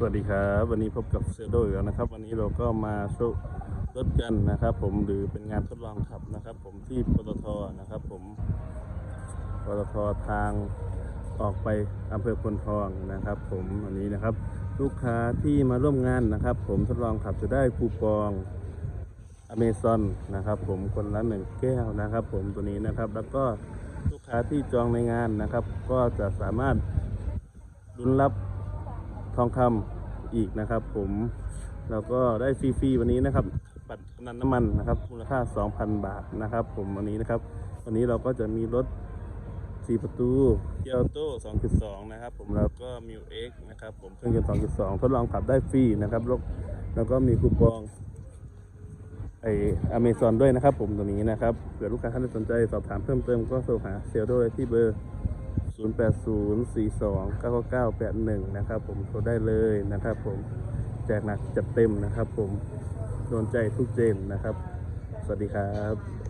สวัสดีครับวันนี้พบกับเซโดอีกแล้วนะครับ วันนี้เราก็มาชว์รถกันนะครับ ผมหรือเป็นงานทดลองขับนะครับ ผมที่ปตทนะครับ ผมปตททางออกไปอำเภอพลทองนะครับ ผมวันนี้นะครับ ลูกค้าที่มาร่วมงานนะครับ ผมทดลองขับจะได้คูปองอเมซอนนะครับ ผมคนละหนึ่งแก้วนะครับ ผมตัวนี้นะครับ แล้วก็ลูกค้าที่จองในงานนะครับ ก็จะสามารถลุ้นรับ ทองคำอีกนะครับ ผมแล้วก็ได้ฟรีๆวันนี้นะครับบัตรกำนันน้ำมันนะครับมูลค่า 2,000 บาทนะครับ ผมวันนี้นะครับ วันนี้เราก็จะมีรถ 4 ประตูเกียวโต้2.2 นะครับ ผมแล้วก็มิวเอ็กนะครับ ผมเครื่องยนต์2.2 ทดลองขับได้ฟรีนะครับแล้วแล้วก็มีคูปองไออเมซอนด้วยนะครับ ผมตัวนี้นะครับเผื่อลูกค้าท่านใดสนใจสอบถามเพิ่มเติมก็โทรหาเซลล์ด้วยที่เบอร์ 0804299981 นะครับผมโทรได้เลยนะครับผมแจกหนักจัดเต็มนะครับผมโดนใจทุกเจนนะครับ สวัสดีครับ